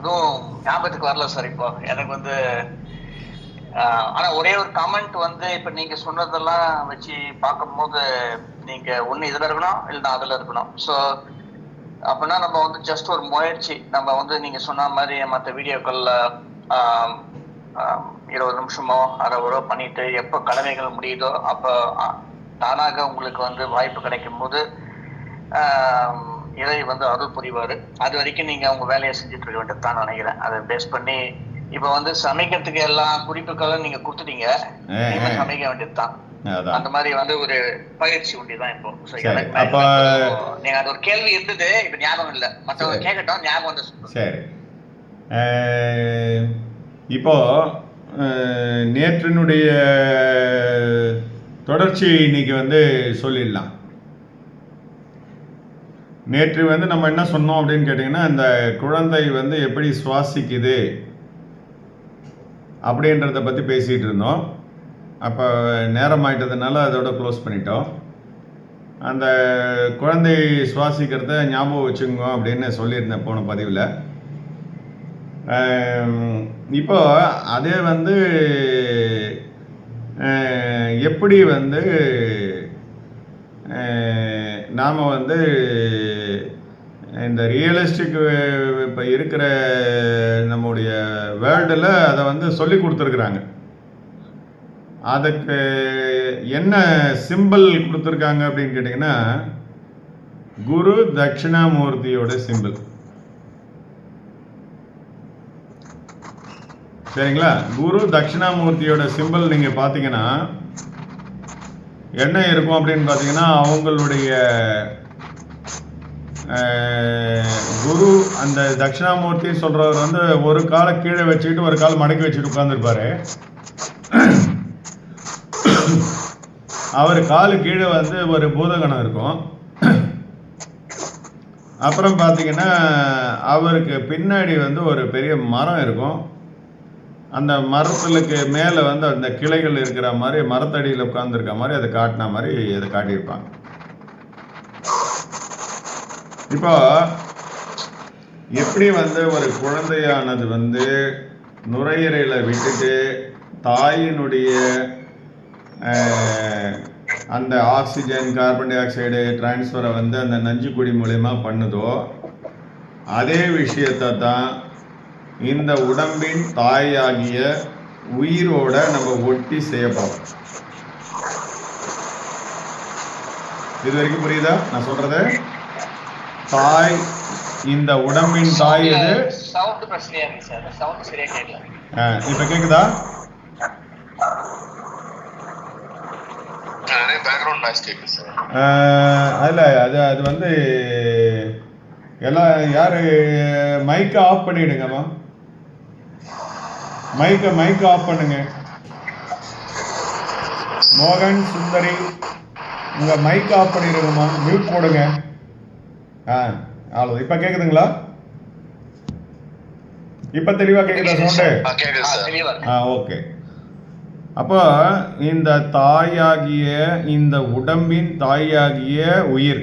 எதுவும் ஞாபகத்துக்கு வரல சார் இப்போ. எனக்கு வந்து ஆனா ஒரே ஒரு கமெண்ட் வந்து இப்ப நீங்க சொன்னதெல்லாம் வச்சு பார்க்கும்போது நீங்க ஒண்ணு இதுல இருக்கணும் இல்லைன்னா அதுல இருக்கணும். ஸோ அப்படின்னா நம்ம வந்து ஜஸ்ட் ஒரு முயற்சி. நம்ம வந்து நீங்க சொன்ன மாதிரி மற்ற வீடியோக்கள்ல இருபது நிமிஷமோ அரை ஹவரோ பண்ணிட்டு எப்போ கடமைகள் முடியுதோ அப்போ தானாக உங்களுக்கு வந்து வாய்ப்பு கிடைக்கும் போது ஆஹ், இறை வந்து அருள் புரிவாரு. அது வரைக்கும் நீங்க உங்க வேலையை செஞ்சுட்டு இருக்க வேண்டியது தான் நினைக்கிறேன். அதை பேஸ் பண்ணி இப்ப வந்து சமைக்கிறதுக்கு எல்லா குறிப்புகளும் நீங்க கொடுத்துட்டீங்க. நீங்க. சமைக்க வேண்டியது தான். அந்த மாதிரி வந்து ஒரு பயிற்சி உண்டி தான் இப்போ அப்ப- நீங்க அது ஒரு கேள்வி இருந்தது இப்ப ஞாபகம் இல்ல. மத்தவங்க சரி. கேட்கட்டும் ஞாபகம் வந்து. சரி. இப்போ நேற்றினுடைய தொடர்ச்சி இன்னைக்கு வந்து சொல்லிடலாம். நேற்று வந்து நம்ம என்ன சொன்னோம் அப்படின்னு கேட்டிங்கன்னா இந்த குழந்தை வந்து எப்படி சுவாசிக்குது அப்படின்றத பற்றி பேசிகிட்டு இருந்தோம். அப்போ நேரம் ஆயிட்டதுனால அதோட க்ளோஸ் பண்ணிட்டோம். அந்த குழந்தை சுவாசிக்கிறத ஞாபகம் வச்சுங்க அப்படின்னு சொல்லியிருந்தேன் போன பதிவில். இப்போ அதே வந்து எப்படி வந்து நாம் வந்து இந்த ரியலிஸ்டிக் இப்போ இருக்கிற நம்முடைய வேர்ல்டில் அதை வந்து சொல்லி கொடுத்துருக்குறாங்க. அதுக்கு என்ன சிம்பிள் கொடுத்துருக்காங்க அப்படின்னு கேட்டிங்கன்னா குரு தட்சிணாமூர்த்தியோட சிம்பிள் சரிங்களா? குரு தட்சிணாமூர்த்தியோட சிம்பிள் நீங்கள் பார்த்தீங்கன்னா என்ன இருக்கும் அப்படின்னு பார்த்தீங்கன்னா அவங்களுடைய குரு அந்த தட்சிணாமூர்த்தி சொல்கிறவர் வந்து ஒரு காலை கீழே வச்சுக்கிட்டு ஒரு கால் மடக்கி வச்சுட்டு உட்காந்துருப்பாரு அவர் காலு கீழே வந்து ஒரு பூதகணம் இருக்கும். அப்புறம் பார்த்தீங்கன்னா அவருக்கு பின்னாடி வந்து ஒரு பெரிய மரம் இருக்கும். அந்த மரத்துக்கு மேலே வந்து அந்த கிளைகள் இருக்கிற மாதிரி மரத்தடியில் உட்காந்துருக்க மாதிரி அதை காட்டின மாதிரி அதை காட்டியிருப்பாங்க. இப்போ எப்படி வந்து ஒரு குழந்தையானது வந்து நுரையீரலை விட்டுட்டு தாயினுடைய அந்த ஆக்சிஜன் கார்பன் டை ஆக்சைடு டிரான்ஸ்ஃபரை வந்து அந்த நஞ்சுக்குடி மூலயமா பண்ணுதோ அதே விஷயத்தை தான் இந்த உடம்பின் தாயாகிய உயிரோட நம்ம ஒட்டி செய்ய இது வரைக்கும் புரியுதா? நான் சொல்றது? தாய் இந்த உடம்பின் தாய் எது சவுண்ட் பிரச்சனையா இருக்கு சார் சவுண்ட் சரியா கேட்கல ஆ, இப்ப கேக்குதா? அதுல அது அது வந்து எல்லாம் யாரு மைக்கை ஆஃப் பண்ணிடுங்கம்மா மைக்கை மைக்கை ஆஃப் பண்ணுங்க. மோகன் சுந்தரி உங்க மைக் ஆஃப் பண்ணிடுங்கம்மா மியூட் போடுங்க. ஆ அவ்வளோ இப்போ கேக்குதுங்களா? இப்போ தெளிவா கேக்குதா சவுண்டு? ஆ கேட்குது ஓகே. அப்போ இந்த தாயாகிய இந்த உடம்பின் தாயாகிய உயிர்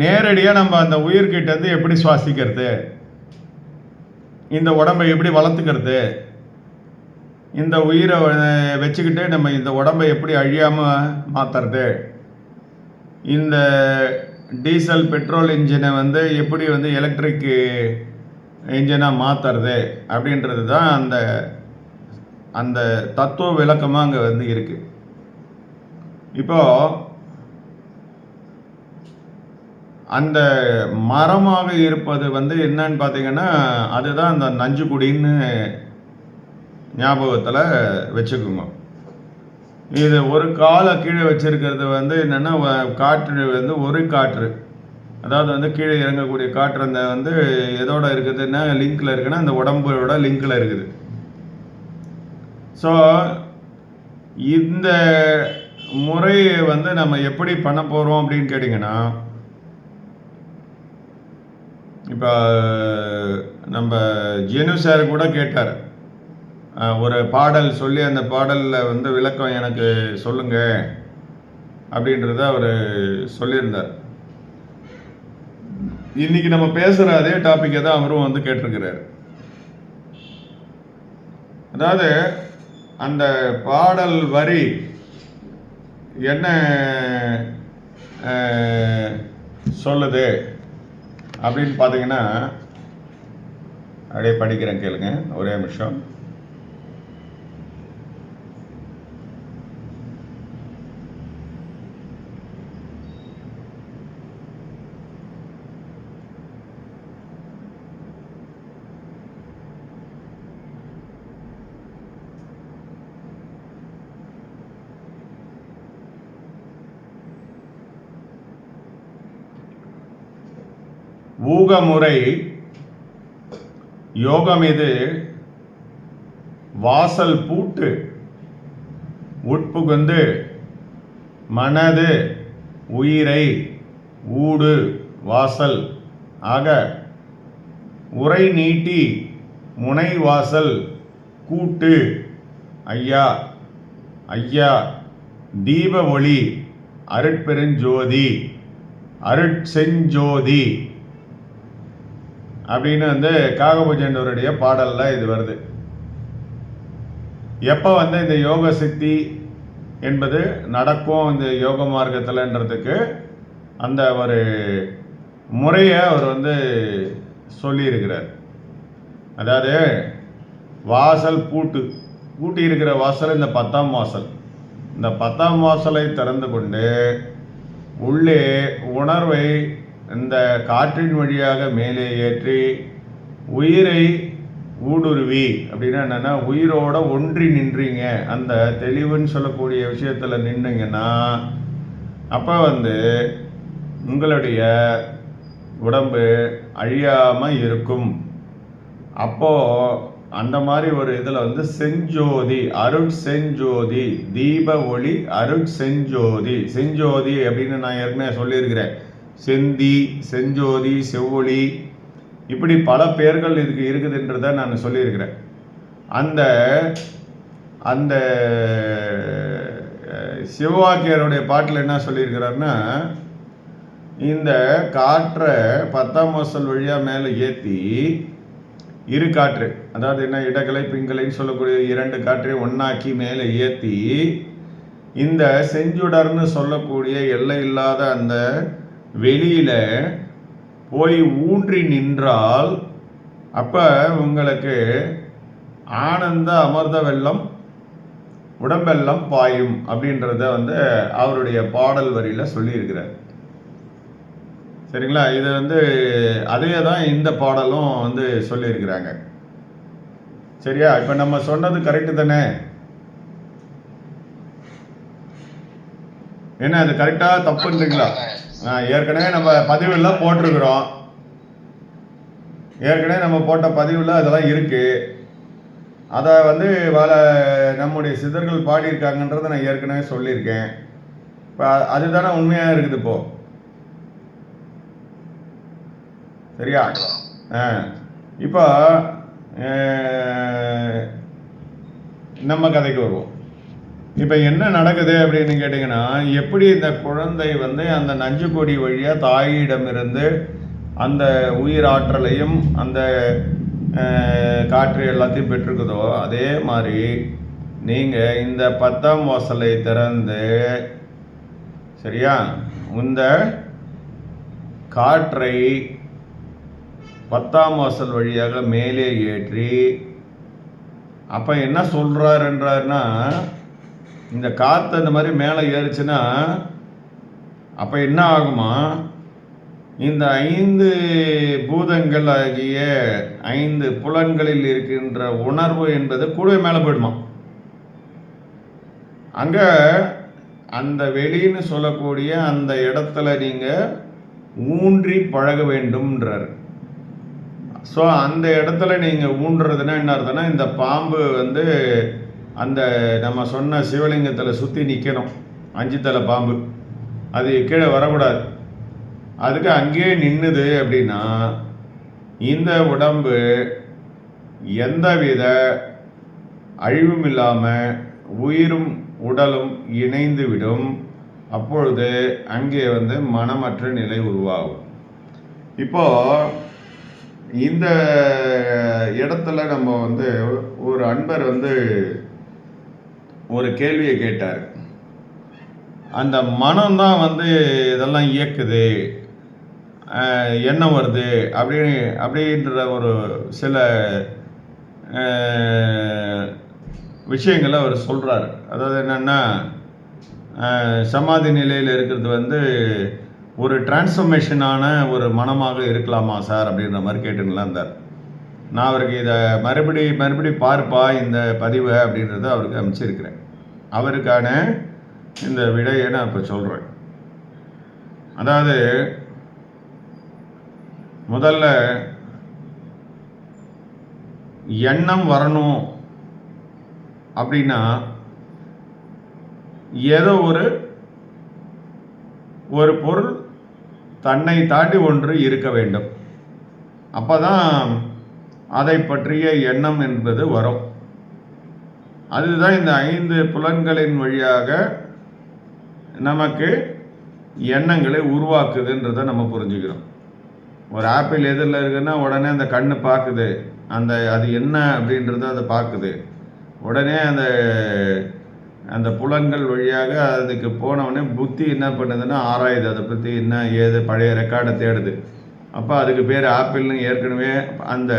நேரடியா நம்ம அந்த உயிர்கிட்ட இருந்து எப்படி சுவாசிக்கிறது? இந்த உடம்பை எப்படி வளர்த்துக்கிறது? இந்த உயிரை வச்சுக்கிட்டு நம்ம இந்த உடம்பை எப்படி அழியாம மாத்துறது? இந்த டீசல் பெட்ரோல் இன்ஜினை வந்து எப்படி வந்து எலக்ட்ரிக்கு இன்ஜினாக மாற்றுறது அப்படின்றது தான் அந்த அந்த தத்துவ விளக்கமாக அங்கே வந்து இருக்கு. இப்போது அந்த மரமாக இருப்பது வந்து என்னன்னு பார்த்தீங்கன்னா அதுதான் அந்த நஞ்சுக்குடின்னு ஞாபகத்தில் வச்சுக்கோங்க. இது ஒரு காலை கீழே வச்சிருக்கிறது வந்து என்னென்னா காற்று வந்து ஒரு காற்று. அதாவது வந்து கீழே இறங்கக்கூடிய காற்று அந்த வந்து எதோட இருக்குதுன்னா லிங்க்ல இருக்குன்னா அந்த உடம்போட லிங்க்ல இருக்குது. ஸோ இந்த முறையை வந்து நம்ம எப்படி பண்ண போகிறோம் அப்படின்னு கேட்டிங்கன்னா இப்போ நம்ம ஜெனு சார் கூட கேட்டார். ஒரு பாடல் சொல்லி அந்த பாடலில் வந்து விளக்கம் எனக்கு சொல்லுங்க அப்படின்றத அவர் சொல்லியிருந்தார். இன்னைக்கு நம்ம பேசுகிற அதே டாப்பிக்கை தான் அவரும் வந்து கேட்டிருக்கிறார். அதாவது அந்த பாடல் வரி என்ன சொல்லுது அப்படின்னு பார்த்தீங்கன்னா அப்படியே படிக்கிறேன் கேளுங்க ஒரே நிமிஷம். ஊகமுறை யோகமிது வாசல் பூட்டு உட்புகுந்து மனது உயிரை ஊடு வாசல் ஆக உரை நீட்டி முனை வாசல் கூட்டு ஐயா ஐயா தீப ஒளி அருட்பெருஞ்சோதி அருட்செஞ்சோதி அப்படின்னு வந்து காகபூஜண்டவருடைய பாடலில் இது வருது. எப்போ வந்து இந்த யோக சித்தி என்பது நடக்கும் இந்த யோக மார்க்கத்தில்ன்றதுக்கு அந்த ஒரு முறையை அவர் வந்து சொல்லியிருக்கிறார். அதாவது வாசல் பூட்டு பூட்டி இருக்கிற வாசல் இந்த பத்தாம் வாசல். இந்த பத்தாம் வாசலை திறந்து கொண்டு உள்ளே உணர்வை இந்த காற்றின் வழியாக மேலே ஏற்றி உயிரை ஊடுருவி. அப்படின்னா என்னென்னா உயிரோட ஒன்றி நின்றீங்க. அந்த தெளிவுன்னு சொல்லக்கூடிய விஷயத்தில் நின்றுங்கன்னா அப்போ வந்து உங்களுடைய உடம்பு அழியாமல் இருக்கும். அப்போ அந்த மாதிரி ஒரு இதில் வந்து செஞ்சோதி அருட் செஞ்சோதி தீப ஒளி அருட் செஞ்சோதி. செஞ்சோதி அப்படின்னு நான் ஏற்கனவே சொல்லியிருக்கிறேன். செந்தி செஞ்சோதி செவ்வொளி இப்படி பல பெயர்கள் இதுக்கு இருக்குதுன்றதை நான் சொல்லியிருக்கிறேன். அந்த அந்த சிவவாக்கியருடைய பாட்டில் என்ன சொல்லியிருக்கிறாருன்னா இந்த காற்றை பத்தாம் வாசல் வழியாக மேலே ஏற்றி இரு காற்று அதாவது என்ன இடக்கலை பிங்கலைன்னு சொல்லக்கூடிய இரண்டு காற்றை ஒன்றாக்கி மேலே ஏற்றி இந்த செஞ்சுடர்னு சொல்லக்கூடிய எல்லை இல்லாத அந்த வெளியில் போய் ஊன்றி நின்றால் அப்போ உங்களுக்கு ஆனந்த அமர்த வெள்ளம் உடம்பெல்லாம் பாயும் அப்படின்றத வந்து அவருடைய பாடல் வரியில சொல்லியிருக்கிறார். சரிங்களா? இது வந்து அதே தான் இந்த பாடலும் வந்து சொல்லியிருக்கிறாங்க. சரியா? இப்போ நம்ம சொன்னது கரெக்டு தானே? என்ன அது கரெக்டாக தப்புன்றீங்களா? ஏற்கனவே நம்ம பதிவெல்லாம் போட்டிருக்கிறோம். ஏற்கனவே நம்ம போட்ட பதிவில் அதெல்லாம் இருக்கு. அதை வந்து பல நம்முடைய சிதர்கள் பாடியிருக்காங்கன்றதை நான் ஏற்கனவே சொல்லியிருக்கேன். இப்போ அதுதானே உண்மையாக இருக்குது இப்போ? சரியா? ஆ இப்போ நம்ம கதைக்கு வருவோம். இப்போ என்ன நடக்குது அப்படின்னு கேட்டிங்கன்னா எப்படி இந்த குழந்தை வந்து அந்த நஞ்சு கொடி வழியாக தாயிடமிருந்து அந்த உயிர் ஆற்றலையும் அந்த காற்று எல்லாத்தையும் பெற்றிருக்குதோ அதே மாதிரி நீங்கள் இந்த பத்தாம் வாசலை திறந்து சரியா? இந்த காற்றை பத்தாம் வாசல் வழியாக மேலே ஏற்றி அப்போ என்ன சொல்கிறாருன்றாருன்னா இந்த காற்று இந்த மாதிரி மேலே ஏறுச்சுன்னா அப்போ என்ன ஆகுமா? இந்த ஐந்து பூதங்கள் ஆகிய ஐந்து புலன்களில் இருக்கின்ற உணர்வு என்பது கூடவே மேலே போயிடுமா? அங்கே அந்த வெளின்னு சொல்லக்கூடிய அந்த இடத்துல நீங்கள் ஊன்றி பழக வேண்டும்ன்றார். ஸோ அந்த இடத்துல நீங்கள் ஊன்றதுன்னா என்ன அர்த்தம்னா இந்த பாம்பு வந்து அந்த நம்ம சொன்ன சிவலிங்கத்தில் சுற்றி நிற்கணும் அஞ்சு தலை பாம்பு. அது கீழே வரக்கூடாது. அதுக்கு அங்கேயே நின்றுது அப்படின்னா இந்த உடம்பு எந்தவித அழிவும் இல்லாமல் உயிரும் உடலும் இணைந்து விடும் அப்பொழுது அங்கே வந்து மனமற்ற நிலை உருவாகும். இப்போ இந்த இடத்துல நம்ம வந்து ஒரு அன்பர் வந்து ஒரு கேள்வியை கேட்டார். அந்த மனம்தான் வந்து இதெல்லாம் இயக்குது என்ன எண்ணம் வருது அப்படி அப்படின்ற ஒரு சில விஷயங்களை அவர் சொல்கிறார் அதாவது என்னென்னா சமாதி நிலையில் இருக்கிறது வந்து ஒரு டிரான்ஸ்ஃபர்மேஷனான ஒரு மனமாக இருக்கலாமா சார் அப்படின்ற மாதிரி கேட்டுங்களா இருந்தார். நான் அவருக்கு இதை மறுபடி மறுபடி பார்ப்பா இந்த பதிவை அப்படின்றத அவருக்கு அமைச்சிருக்கிறேன் அவருக்கான இந்த விடையை நான் இப்போ சொல்கிறேன் அதாவது முதல்ல எண்ணம் வரணும் அப்படின்னா ஏதோ ஒரு ஒரு பொருள் தன்னை தாண்டி ஒன்று இருக்க வேண்டும். அப்பதான் அதை பற்றிய எண்ணம் என்பது வரும். அதுதான் இந்த ஐந்து புலன்களின் வழியாக நமக்கு எண்ணங்களை உருவாக்குதுன்றதை நம்ம புரிஞ்சுக்கிறோம். ஒரு ஆப்பிள் எதிரில் இருக்குன்னா உடனே அந்த கண்ணு பார்க்குது. அந்த அது என்ன அப்படின்றத அதை பார்க்குது. உடனே அந்த அந்த புலன்கள் வழியாக அதுக்கு போனவுடனே புத்தி என்ன பண்ணுதுன்னா ஆராயுது. அதை பற்றி என்ன ஏது பழைய ரெக்கார்டை தேடுது. அப்போ அதுக்கு பேர் ஆப்பிள்னு ஏற்கனவே அந்த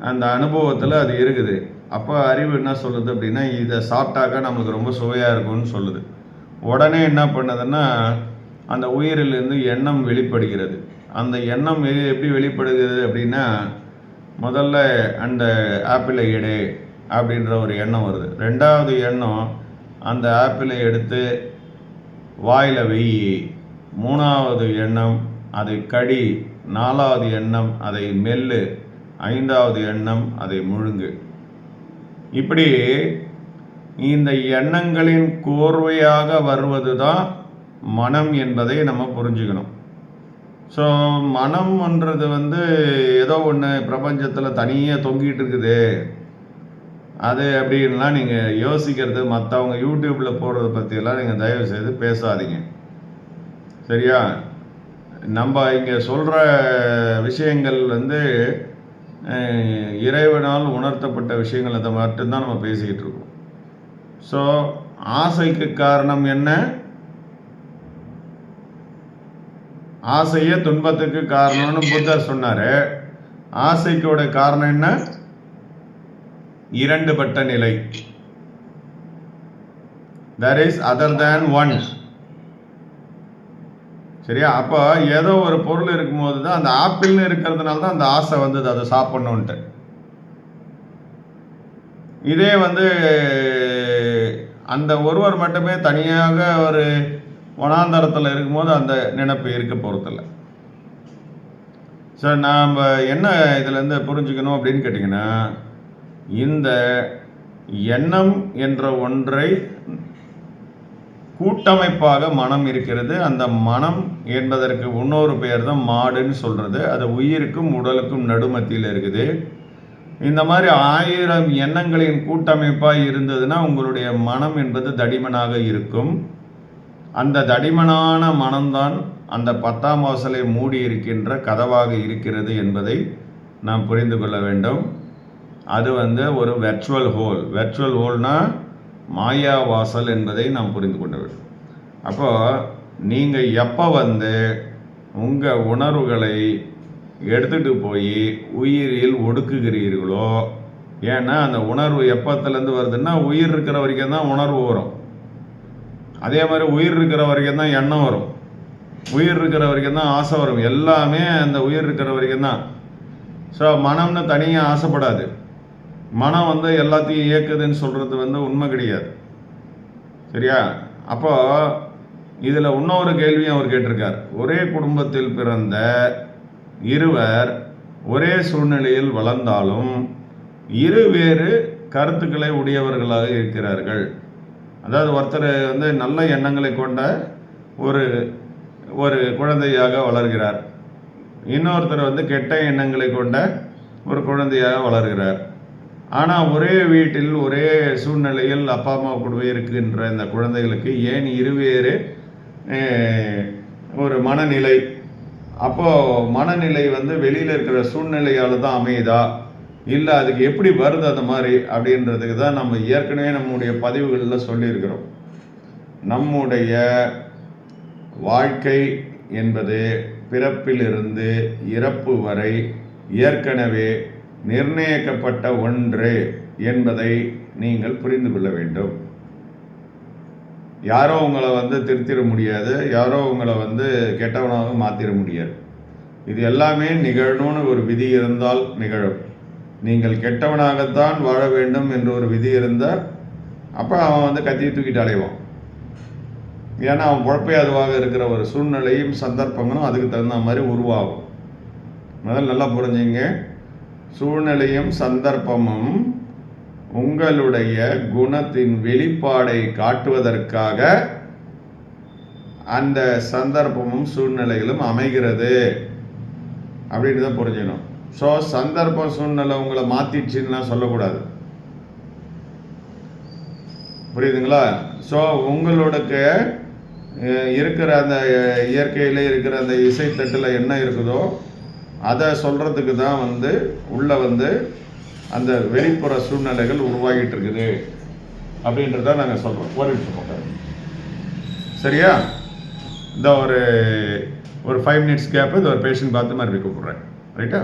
அந்த அனுபவத்தில் அது இருக்குது. அப்போ அறிவு என்ன சொல்லுது அப்படின்னா இதை சாப்பிட்டாக்கா நம்மளுக்கு ரொம்ப சுவையாக இருக்கும்னு சொல்லுது. உடனே என்ன பண்ணுதுன்னா அந்த உயிரிலிருந்து எண்ணம் வெளிப்படுகிறது. அந்த எண்ணம் எப்படி வெளிப்படுகிறது அப்படின்னா முதல்ல அந்த ஆப்பிளை எடு அப்படின்ற ஒரு எண்ணம் வருது. ரெண்டாவது எண்ணம் அந்த ஆப்பிளை எடுத்து வாயில் வெயி. மூணாவது எண்ணம் அதை கடி. நாலாவது எண்ணம் அதை மெல்லு. ஐந்தாவது எண்ணம் அதை முழுங்கு. இப்படி இந்த எண்ணங்களின் கோர்வையாக வருவது தான் மனம் என்பதை நம்ம புரிஞ்சுக்கணும். ஸோ மனம்ன்றது வந்து ஏதோ ஒன்று பிரபஞ்சத்தில் தனியாக தொங்கிட்டு இருக்குது. அது அப்படின்லாம் நீங்கள் யோசிக்கிறது மற்றவங்க யூடியூப்பில் போடுறத பற்றியெல்லாம் நீங்கள் தயவு செய்து பேசாதீங்க. சரியா? நம்ம இங்கே சொல்கிற விஷயங்கள் வந்து இறைவனால் உணர்த்தப்பட்ட விஷயங்கள் அதை மட்டும்தான் நம்ம பேசிக்கிட்டு இருக்கோம். ஸோ ஆசைக்கு காரணம் என்ன? ஆசையே துன்பத்துக்கு காரணம்னு புத்தர் சொன்னாரு. ஆசைக்கோட காரணம் என்ன? இரண்டுபட்ட நிலை. There is other than one சரியா? அப்போ ஏதோ ஒரு பொருள் இருக்கும்போது தான் அந்த ஆப்பிள்னு இருக்கிறதுனால தான் அந்த ஆசை வந்தது அதை சாப்பிட்ணுன்ட்டு இதே வந்து அந்த ஒருவர் மட்டுமே தனியாக ஒரு வனாந்தரத்தில் இருக்கும்போது அந்த நினைப்பு இருக்க போகிறதில்ல சார் நாம் என்ன இதுலேருந்து புரிஞ்சுக்கணும் அப்படின்னு கேட்டிங்கன்னா இந்த எண்ணம் என்ற ஒன்றை கூட்டமைப்பாக மனம் இருக்கிறது. அந்த மனம் என்பதற்கு இன்னொரு பெயர் தான் மாடுன்னு சொல்கிறது அது உயிருக்கும் உடலுக்கும் நடுமத்தியில் இருக்குது. இந்த மாதிரி ஆயிரம் எண்ணங்களின் கூட்டமைப்பாக இருந்ததுன்னா உங்களுடைய மனம் என்பது தடிமனாக இருக்கும். அந்த தடிமனான மனம்தான் அந்த பத்தாம் வாசலை மூடி இருக்கின்ற கதவாக இருக்கிறது என்பதை நாம் புரிந்து கொள்ள வேண்டும். அது வந்து ஒரு வெர்ச்சுவல் ஹோல் வெர்ச்சுவல் ஹோல்னால் மாயா வாசல் என்பதை நாம் புரிந்து கொள்ள வேண்டும். அப்போ நீங்கள் எப்போ வந்து உங்கள் உணர்வுகளை எடுத்துகிட்டு போய் உயிரில் ஒடுக்குகிறீர்களோ ஏன்னா அந்த உணர்வு எப்பத்துலேருந்து வருதுன்னா உயிர் இருக்கிற வரைக்கும் தான் உணர்வு வரும். அதே மாதிரி உயிர் இருக்கிற வரைக்கும் தான் எண்ணம் வரும். உயிர் இருக்கிற வரைக்கும் தான் ஆசை வரும். எல்லாமே அந்த உயிர் இருக்கிற வரைக்கும் தான். ஸோ மனம்னு தனியாக ஆசைப்படாது. மனம் வந்து எல்லாத்தையும் இயக்குதுன்னு சொல்கிறது வந்து உண்மை கிடையாது. சரியா? அப்போ இதில் இன்னொரு கேள்வியும் அவர் கேட்டிருக்கார். ஒரே குடும்பத்தில் பிறந்த இருவர் ஒரே சூழ்நிலையில் வளர்ந்தாலும் இரு வேறு கருத்துக்களை உடையவர்களாக இருக்கிறார்கள். அதாவது ஒருத்தர் வந்து நல்ல எண்ணங்களை கொண்ட ஒரு ஒரு குழந்தையாக வளர்கிறார். இன்னொருத்தர் வந்து கெட்ட எண்ணங்களை கொண்ட ஒரு குழந்தையாக வளர்கிறார். ஆனால் ஒரே வீட்டில் ஒரே சூழ்நிலையில் அப்பா அம்மா கூடவே இருக்கின்ற இந்த குழந்தைகளுக்கு ஏன் இருவேறு ஒரு மனநிலை? அப்போது மனநிலை வந்து வெளியில் இருக்கிற சூழ்நிலையால் தான் அமையுதா? இல்லை அதுக்கு எப்படி வருது அந்த மாதிரி அப்படின்றதுக்கு தான் நம்ம ஏற்கனவே நம்முடைய பதிவுகளில் சொல்லியிருக்கிறோம். நம்முடைய வாழ்க்கை என்பது பிறப்பிலிருந்து இறப்பு வரை ஏற்கனவே நிர்ணயிக்கப்பட்ட ஒன்று என்பதை நீங்கள் புரிந்து கொள்ள வேண்டும். யாரோ உங்களை வந்து திருத்திட முடியாது யாரோ உங்களை வந்து கெட்டவனாக மாற்றிட முடியாது. இது எல்லாமே நிகழணும்னு ஒரு விதி இருந்தால் நிகழும். நீங்கள் கெட்டவனாகத்தான் வாழ வேண்டும் என்ற ஒரு விதி இருந்தால் அப்போ அவன் வந்து கத்தியை தூக்கிட்டு அலைவான். ஏன்னா அவன் பொழப்பே அதுவாக இருக்கிற ஒரு சூழ்நிலையும் சந்தர்ப்பங்களும் அதுக்கு தகுந்த மாதிரி உருவாகும். முதல்ல நல்லா புரிஞ்சுங்க. சூழ்நிலையும் சந்தர்ப்பமும் உங்களுடைய குணத்தின் வெளிப்பாடை காட்டுவதற்காக அந்த சந்தர்ப்பமும் சூழ்நிலைகளும் அமைகிறது. அப்படின்னு தான் புரிஞ்சுக்கணும். ஸோ சந்தர்ப்ப சூழ்நிலை உங்களை மாற்றிடுச்சின்னுலாம் சொல்லக்கூடாது. புரியுதுங்களா? ஸோ உங்களுக்கு இருக்கிற அந்த இயற்கையில் இருக்கிற அந்த இசைத்தட்டில் என்ன இருக்குதோ அதை சொல்கிறதுக்கு தான் வந்து உள்ளே வந்து அந்த வெளிப்புற சூழ்நிலைகள் உருவாகிட்டு இருக்குது அப்படின்றத நாங்கள் சொல்கிறோம் ஒரு நிமிஷம் சரியா? இந்த ஒரு ஒரு ஃபைவ் மினிட்ஸ் கேப்பு இது ஒரு பேஷண்ட் பார்த்து மறுபடியும் கூப்பிட்றேன். ரைட்டா